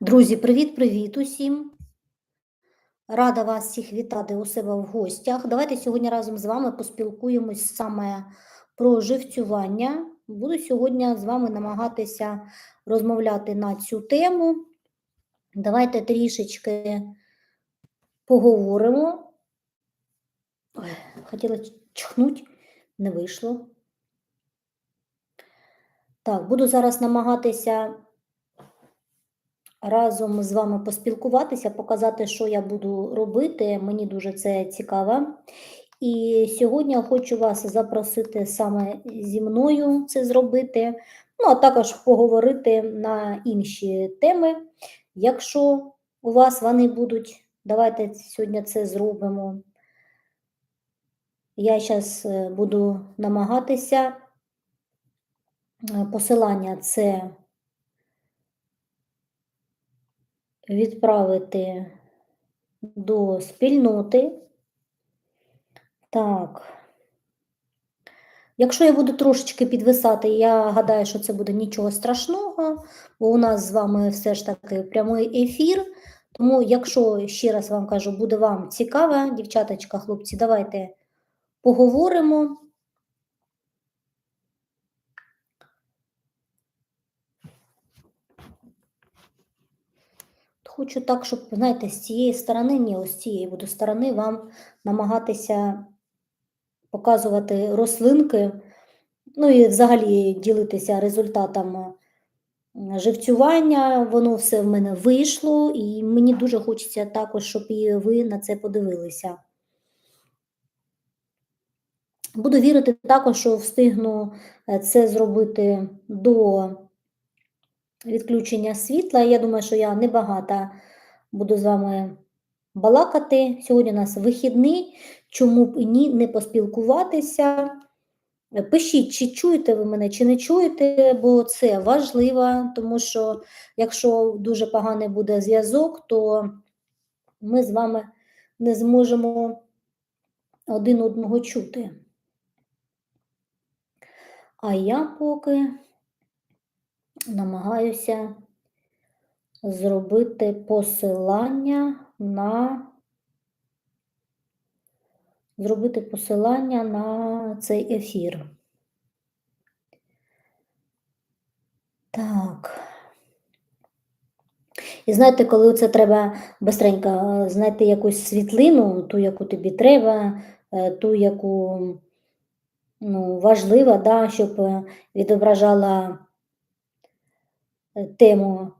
Друзі, привіт-привіт усім! Рада вас всіх вітати у себе в гостях. Давайте сьогодні разом з вами поспілкуємось саме про живцювання. Буду сьогодні з вами намагатися розмовляти на цю тему. Давайте трішечки поговоримо. Ой, хотіла чхнути, не вийшло. Так, буду зараз намагатися разом з вами поспілкуватися, показати, що я буду робити. Мені дуже це цікаво. І сьогодні хочу вас запросити саме зі мною це зробити, ну а також поговорити на інші теми. Якщо у вас вони будуть, давайте сьогодні це зробимо. Я зараз буду намагатися. Посилання це відправити до спільноти. Так. Якщо я буду трошечки підвисати, я гадаю, що це буде нічого страшного, бо у нас з вами все ж таки прямий ефір. Тому, якщо, ще раз вам кажу, буде вам цікаво, дівчаточка, хлопці, давайте поговоримо. Хочу так, щоб, знаєте, з цієї сторони, ні, ось з цієї буду сторони вам намагатися показувати рослинки, ну і взагалі ділитися результатами живцювання. Воно все в мене вийшло, і мені дуже хочеться також, щоб і ви на це подивилися. Буду вірити також, що встигну е, це зробити до відключення світла. Я думаю, що я небагато буду з вами балакати. Сьогодні у нас вихідний, чому б ні, не поспілкуватися. Пишіть, чи чуєте ви мене, чи не чуєте, бо це важливо, тому що якщо дуже поганий буде зв'язок, то ми з вами не зможемо один одного чути. А я поки намагаюся зробити посилання на зробити посилання на цей ефір. Так. І знаєте, коли це треба бистренько знайти якусь світлину, ту, яку тобі треба, е, ту, яку ну, важлива, да, щоб відображала тему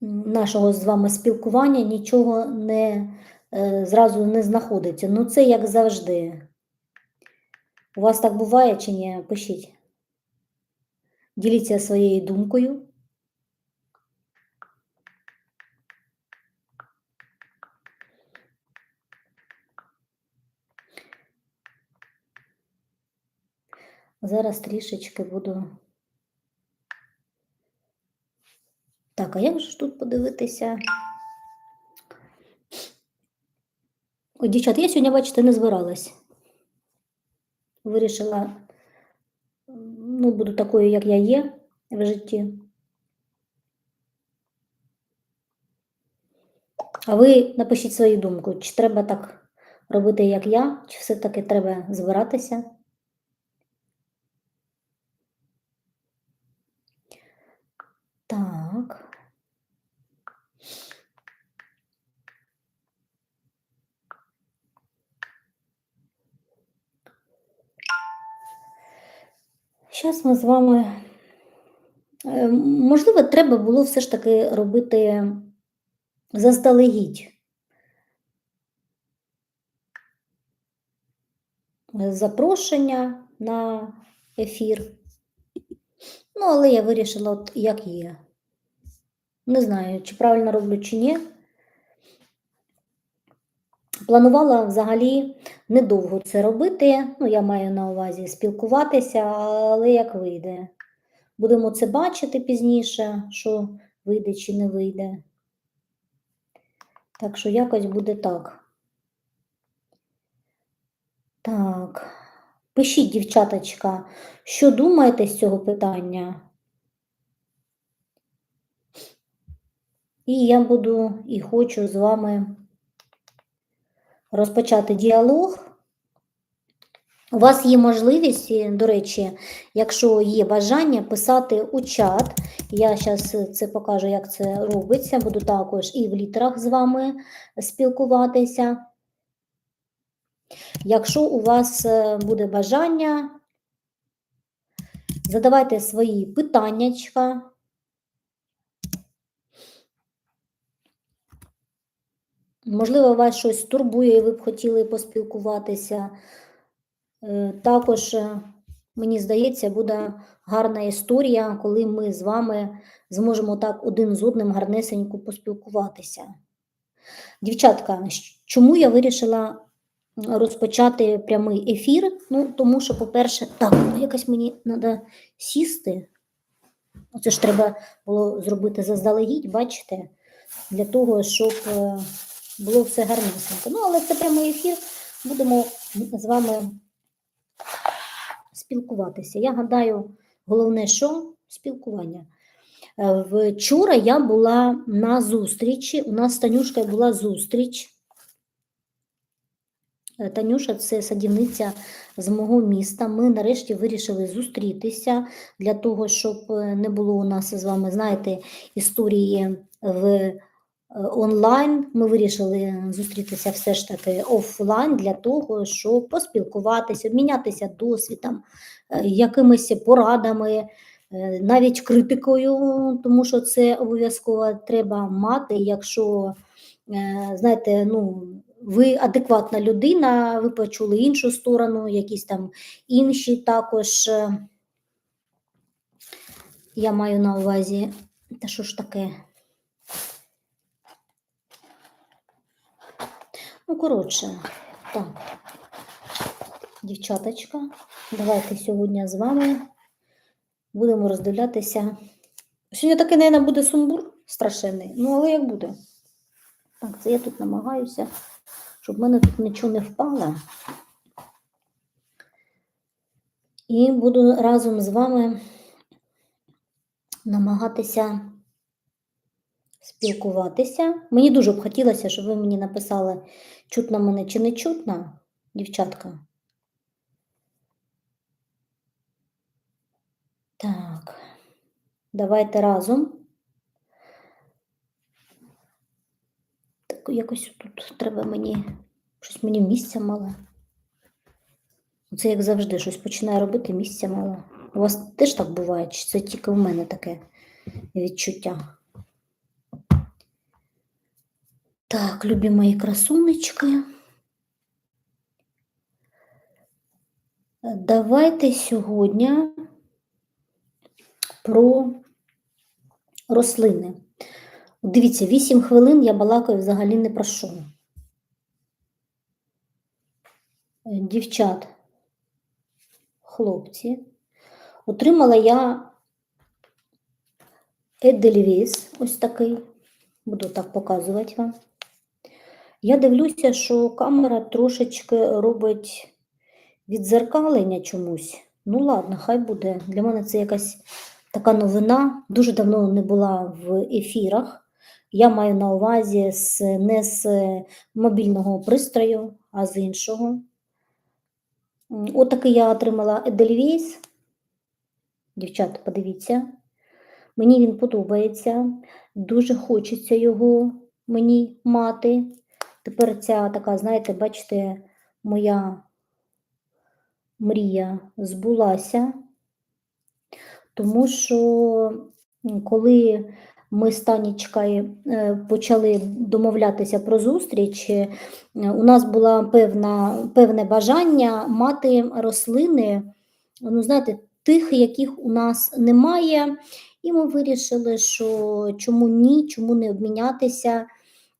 нашого з вами спілкування нічого не е, зразу не знаходиться. Ну, це як завжди. У вас так буває чи ні? Пишіть. Діліться своєю думкою. Зараз трішечки буду. Так, а як же ж тут подивитися? О, дівчат, я сьогодні, бачите, не збиралась. Вирішила, ну, буду такою, як я є в житті. А ви напишіть свою думку, чи треба так робити, як я, чи все-таки треба збиратися? Так. Зараз ми з вами, е, можливо, треба було все ж таки робити заздалегідь. Запрошення на ефір. Ну, але я вирішила, от як є. Не знаю, чи правильно роблю, чи ні. Планувала взагалі недовго це робити. Ну, я маю на увазі спілкуватися, але як вийде. Будемо це бачити пізніше, що вийде чи не вийде. Так що якось буде так. Так. Пишіть, дівчаточка, що думаєте з цього питання? І я буду і хочу з вами розпочати діалог. У вас є можливість, до речі, якщо є бажання, писати у чат. Я зараз це покажу, як це робиться. Буду також і в літерах з вами спілкуватися. Якщо у вас е, буде бажання, задавайте свої питаннячка. Можливо, вас щось турбує, і ви б хотіли поспілкуватися. Е, Також, е, мені здається, буде гарна історія, коли ми з вами зможемо так один з одним гарнесенько поспілкуватися. Дівчатка, чому я вирішила розпочати прямий ефір? Ну, тому що, по-перше, так, ну, якось мені треба сісти. Оце ж треба було зробити заздалегідь, бачите, для того, щоб е, було все гарнесенько. Ну, але це прямий ефір. Будемо з вами спілкуватися. Я гадаю, головне, що спілкування. Е, Вчора я була на зустрічі. У нас з Танюшкою була зустріч. Е, Танюша це садівниця з мого міста. Ми нарешті вирішили зустрітися для того, щоб е, не було у нас з вами, знаєте, історії в е, онлайн. Ми вирішили зустрітися все ж таки офлайн для того, щоб поспілкуватися, обмінятися досвідом, якимись порадами, навіть критикою, тому що це обов'язково треба мати, якщо знаєте, ну. Ви адекватна людина, ви почули іншу сторону, якісь там інші також. е, Я маю на увазі, та що ж таке? Ну, коротше, так. Дівчаточка, давайте сьогодні з вами будемо роздивлятися. Сьогодні таки, мабуть, буде сумбур страшенний, ну але як буде? Так, це я тут намагаюся, щоб в мене тут нічого не впало. І буду разом з вами намагатися спілкуватися. Мені дуже б хотілося, щоб ви мені написали, чутно мене чи не чутно, дівчатка. Так, давайте разом. Так, якось тут треба мені, щось мені місця мало. Це як завжди, щось починає робити, місця мало. У вас теж так буває, чи це тільки в мене таке відчуття? Так, любі мої красунечки. Давайте сьогодні про рослини. Дивіться, 8 хвилин я балакаю взагалі не про що. Дівчат, хлопці, отримала я Едельвіс, ось такий, буду так показувати вам. Я дивлюся, що камера трошечки робить відзеркалення чомусь. Ну, ладно, хай буде. Для мене це якась така новина. Дуже давно не була в ефірах. Я маю на увазі з, не з мобільного пристрою, а з іншого. Отакий я отримала Edelweiss. Дівчата, подивіться. Мені він подобається. Дуже хочеться його мені мати. Тепер ця така, знаєте, бачите, моя мрія збулася, тому що коли ми з Танечкою е, почали домовлятися про зустріч, е, у нас було певне бажання мати рослини, ну, знаєте, тих, яких у нас немає. І ми вирішили, що чому ні, чому не обмінятися.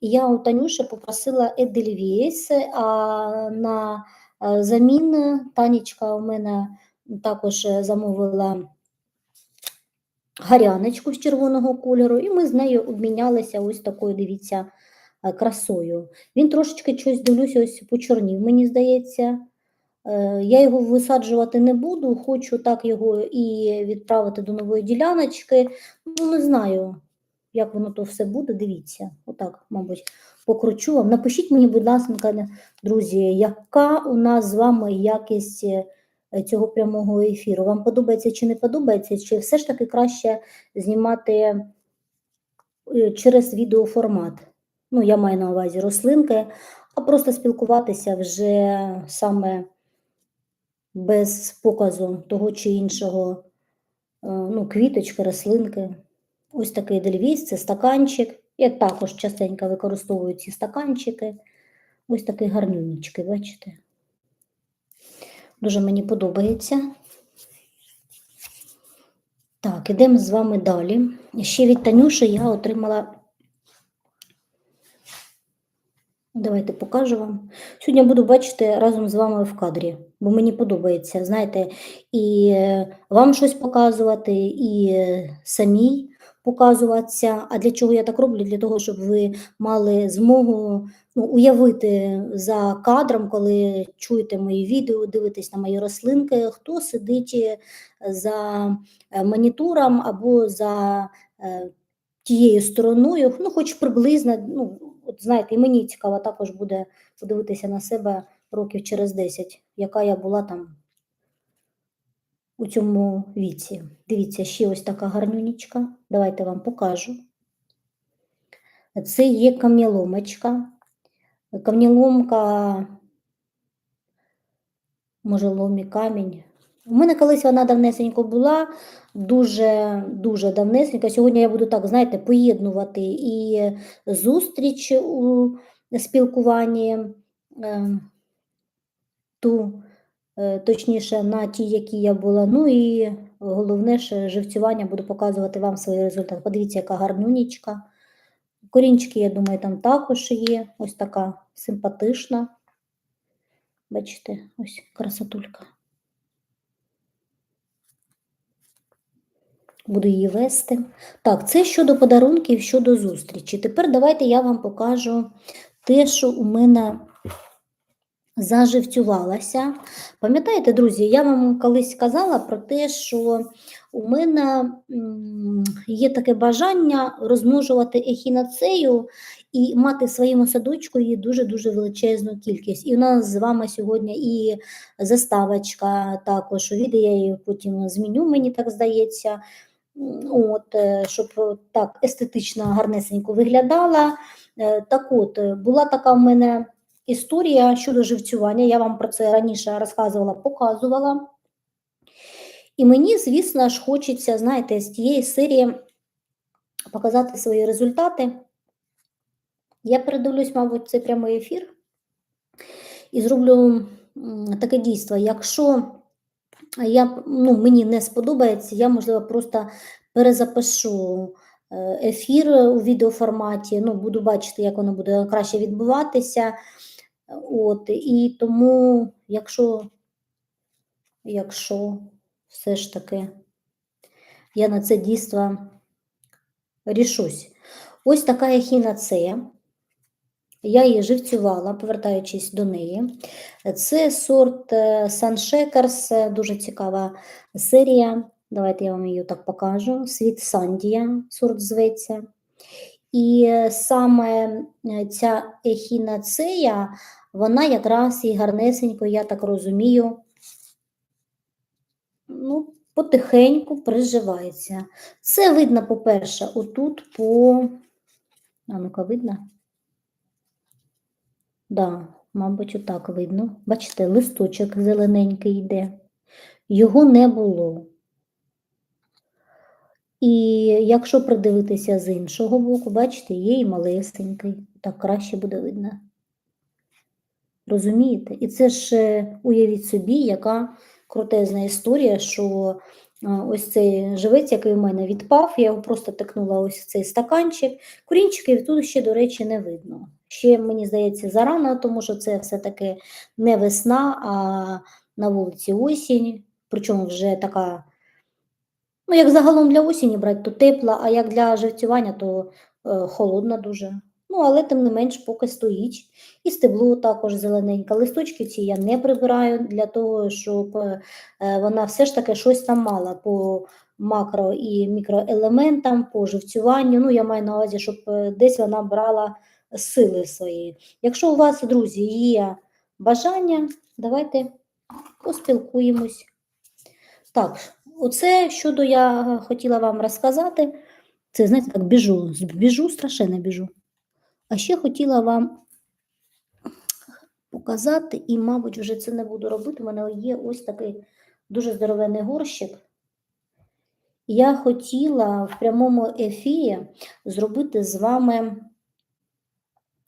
Я у Танюші попросила Едельвіс, а на е, замін Танечка у мене також замовила гаряночку з червоного кольору, і ми з нею обмінялися ось такою, дивіться, е, красою. Він трошечки щось дивлюся, ось почорнів, мені здається. Е, Я його висаджувати не буду, хочу так його і відправити до нової діляночки. Ну, не знаю, як воно то все буде, дивіться. Отак, мабуть, покручу вам. Напишіть мені, будь ласка, друзі, яка у нас з вами якість е, цього прямого ефіру? Вам подобається чи не подобається? Чи все ж таки краще знімати е, через відеоформат? Ну, я маю на увазі рослинки, а просто спілкуватися вже саме без показу того чи іншого, е, ну, квіточки, рослинки. Ось такий дельвіз, це стаканчик. Я також частенько використовую ці стаканчики. Ось такий гарнюнічки, бачите? Дуже мені подобається. Так, ідемо з вами далі. Ще від Танюші я отримала. Давайте покажу вам. Сьогодні буду бачити разом з вами в кадрі, бо мені подобається, знаєте, і е, вам щось показувати, і е, самій показуватися. А для чого я так роблю? Для того, щоб ви мали змогу ну, уявити за кадром, коли чуєте мої відео, дивитесь на мої рослинки, хто сидить е, за е, монітором або за е, тією стороною, ну, хоч приблизно, ну, от знаєте, і мені цікаво також буде подивитися на себе років через 10, яка я була там у цьому віці. Дивіться, ще ось така гарнюнічка. Давайте вам покажу. Це є кам'яломочка. Кам'яломка, може, ломі камінь. У мене колись вона давнесенько була, дуже дуже давнесенько. Сьогодні я буду так, знаєте, поєднувати і зустріч у спілкуванні е, ту, е, точніше, на ті, які я була. Ну і головне ж живцювання буду показувати вам свій результат. Подивіться, яка гарнюнічка. Корінчики, я думаю, там також є. Ось така симпатична. Бачите, ось красотулька. Буду її вести. Так, це щодо подарунків, щодо зустрічі. Тепер давайте я вам покажу те, що у мене заживцювалося. Пам'ятаєте, друзі, я вам колись казала про те, що у мене є таке бажання розмножувати ехінацею і мати в своєму садочку її дуже-дуже величезну кількість. І у нас з вами сьогодні і заставочка також. Відео я її потім зміню, мені так здається. От, е, щоб так естетично гарнесенько виглядала. Е, так от, була така в мене історія щодо живцювання. Я вам про це раніше розказувала, показувала. І мені, звісно ж, хочеться, знаєте, з тієї серії показати свої результати. Я передивлюсь, мабуть, цей прямий ефір і зроблю таке дійство. Якщо я, ну, мені не сподобається, я, можливо, просто перезапишу ефір у відеоформаті, ну, буду бачити, як воно буде краще відбуватися. От, І тому, якщо, якщо все ж таки я на це дійство рішусь. Ось така ехінацея. Я її живцювала, повертаючись до неї. Це сорт Саншекерс, дуже цікава серія. Давайте я вам її так покажу. Світ Сандія, сорт зветься. І саме ця ехінацея, вона якраз і гарнесенько, я так розумію, ну, потихеньку приживається. Це видно, по-перше, отут по. А ну-ка, видно? Да, мабуть, отак видно. Бачите, листочок зелененький йде. Його не було. І якщо придивитися з іншого боку, бачите, є і малесенький, так краще буде видно. Розумієте? І це ж е, уявіть собі, яка крутезна історія, що ось цей живець, який у мене відпав, я його просто тикнула ось в цей стаканчик. Корінчиків тут ще, до речі, не видно. Ще, мені здається, зарано, тому що це все-таки не весна, а на вулиці осінь, причому вже така. Ну, як загалом для осені брати, то тепла, а як для живцювання, то е, холодна дуже. Ну, але тим не менш поки стоїть. І стебло також зелененьке. Листочки ці я не прибираю для того, щоб е, вона все ж таки щось там мала по макро і мікроелементам, по живцюванню. Ну, я маю на увазі, щоб е, десь вона брала сили свої. Якщо у вас, друзі, є бажання, давайте поспілкуємось. Так, оце щодо я хотіла вам розказати. Це, знаєте, так біжу, біжу, страшенно біжу. А ще хотіла вам показати, і, мабуть, вже це не буду робити. У мене є ось такий дуже здоровенний горщик. Я хотіла в прямому ефірі зробити з вами,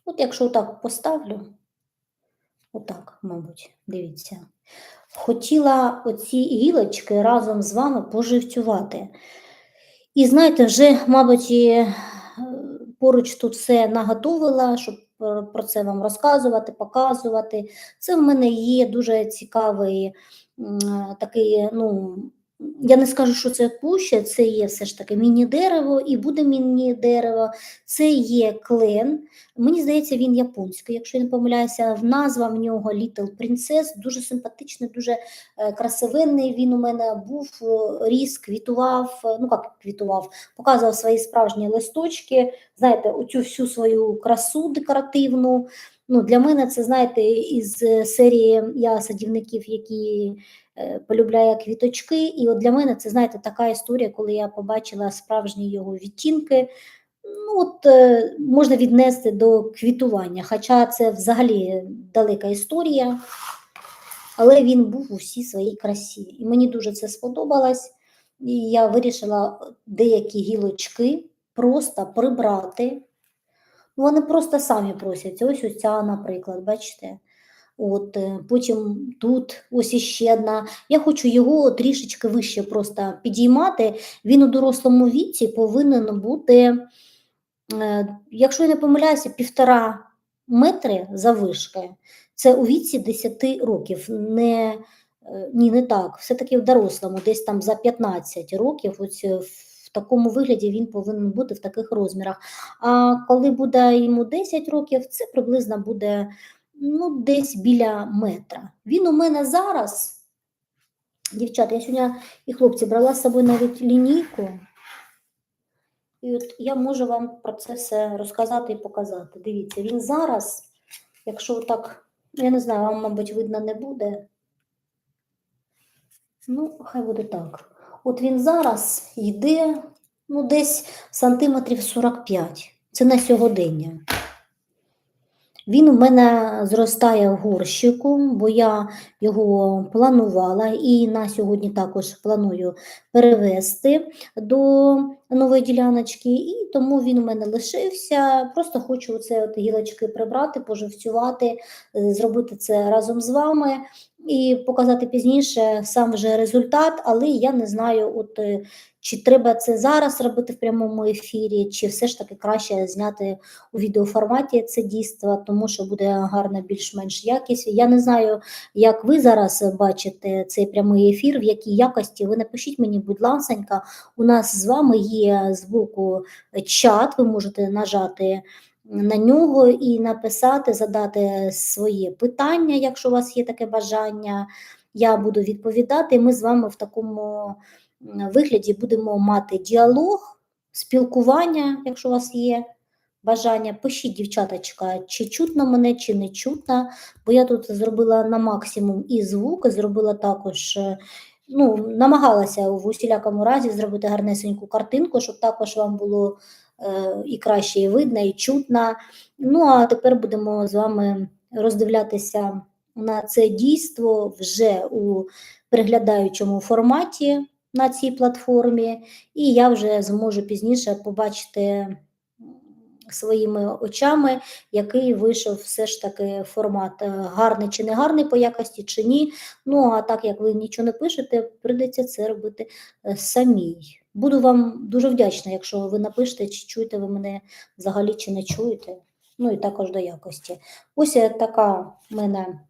от якщо так поставлю, отак, мабуть, дивіться. Хотіла оці гілочки разом з вами поживцювати. І знаєте, вже, мабуть, е, поруч тут все наготовила, щоб про це вам розказувати, показувати. Це в мене є дуже цікавий е, такий, ну, я не скажу, що це пуща, це є все ж таки міні-дерево, і буде міні-дерево, це є клен. Мені здається, він японський, якщо я не помиляюся, в назва в нього Little Princess, дуже симпатичний, дуже е, красивенний. Він у мене був, е, ріс, квітував, е, ну як квітував, показував свої справжні листочки, знаєте, оцю всю свою красу декоративну. Ну, Для мене це, знаєте, із е, серії я садівників, які е, полюбляє квіточки. І от для мене це, знаєте, така історія, коли я побачила справжні його відтінки. Ну, от е, можна віднести до квітування, хоча це взагалі далека історія, але він був у всій своїй красі. І мені дуже це сподобалось. І я вирішила деякі гілочки просто прибрати. Вони просто самі просяться. Ось ось ця, наприклад, бачите. От, е, потім тут ось іще одна. Я хочу його трішечки вище просто підіймати. Він у дорослому віці повинен бути, е, якщо я не помиляюся, півтора метри завишки. Це у віці 10 років. Не, е, ні, не так. Все-таки в дорослому, десь там за 15 років. Ось е, в такому вигляді він повинен бути в таких розмірах. А коли буде йому 10 років, це приблизно буде ну, десь біля метра. Він у мене зараз, дівчата, я сьогодні і хлопці брала з собою навіть лінійку. І от я можу вам про це все розказати і показати. Дивіться, він зараз, якщо так, я не знаю, вам, мабуть, видно не буде. Ну, хай буде так. От він зараз йде ну, десь сантиметрів 45. Це на сьогодення. Він у мене зростає в горщику, бо я його планувала і на сьогодні також планую перевести до нової діляночки, і тому він у мене лишився. Просто хочу оце от гілочки прибрати, поживцювати, е, зробити це разом з вами і показати пізніше сам вже результат, але я не знаю, от е, чи треба це зараз робити в прямому ефірі, чи все ж таки краще зняти у відеоформаті це дійство, тому що буде гарна більш-менш якість. Я не знаю, як ви зараз бачите цей прямий ефір, в якій якості. Ви напишіть мені, будь ласка, у нас з вами є збоку чат, ви можете нажати на нього і написати, задати своє питання, якщо у вас є таке бажання. Я буду відповідати. Ми з вами в такому вигляді будемо мати діалог, спілкування, якщо у вас є бажання. Пишіть, дівчаточка, чи чутно мене, чи не чутно, бо я тут зробила на максимум і звук, і зробила також. е, Ну, намагалася в усілякому разі зробити гарнесеньку картинку, щоб також вам було і краще і видно, і чутно. Ну, а тепер будемо з вами роздивлятися на це дійство вже у переглядаючому форматі на цій платформі, і я вже зможу пізніше побачити своїми очами, який вийшов все ж таки формат е, гарний чи не гарний по якості, чи ні. Ну а так як ви нічого не пишете, прийдеться це робити е, самій. Буду вам дуже вдячна, якщо ви напишете, чи чуєте ви мене взагалі, чи не чуєте. Ну і також до якості. Ось така в мене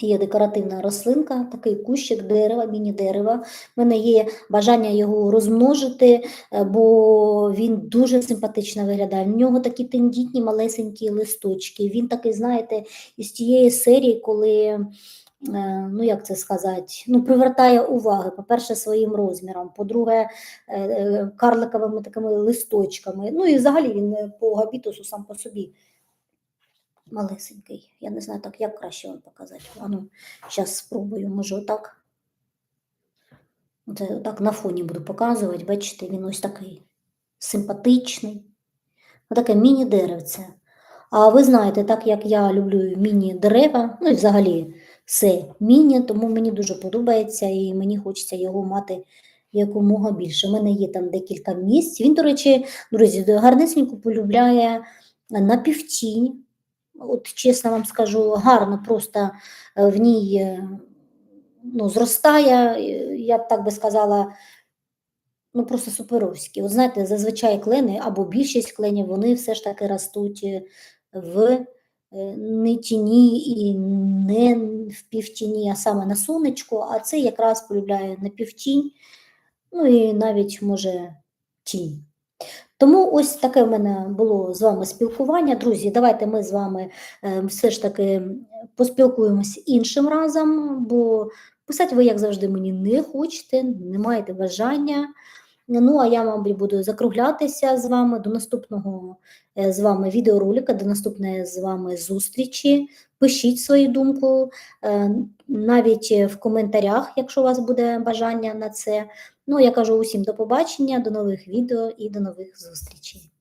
є декоративна рослинка, такий кущик дерева, міні-дерева. У мене є бажання його розмножити, е, бо він дуже симпатично виглядає. В нього такі тендітні малесенькі листочки. Він такий, знаєте, із тієї серії, коли ну як це сказати, ну, привертає уваги, по-перше, своїм розміром, по-друге, е, е, карликовими такими листочками. Ну і взагалі він е, по габітусу сам по собі малесенький. Я не знаю, так як краще вам показати. А ну, зараз спробую, може отак. Це так на фоні буду показувати. Бачите, він ось такий симпатичний. Таке міні-деревце. А ви знаєте, так як я люблю міні-дерева, ну і взагалі все міні, тому мені дуже подобається і мені хочеться його мати якомога більше. У мене є там декілька місць. Він, до речі, друзі, гарнесенько полюбляє на півтінь. От чесно вам скажу, гарно просто е, в ній е, ну, зростає, е, я б так би сказала, ну просто суперовські. От знаєте, зазвичай клени або більшість кленів, вони все ж таки ростуть в не тіні і не в півтіні, а саме на сонечку, а це якраз полюбляє на півтінь, ну і навіть може тінь. Тому ось таке в мене було з вами спілкування. Друзі, давайте ми з вами е, все ж таки поспілкуємось іншим разом, бо писати ви, як завжди, мені не хочете, не маєте бажання. Ну, а я, мабуть, буду закруглятися з вами до наступного е, з вами відеоролика, до наступної з вами зустрічі. Пишіть свою думку е, навіть в коментарях, якщо у вас буде бажання на це. Ну, я кажу усім до побачення, до нових відео і до нових зустрічей.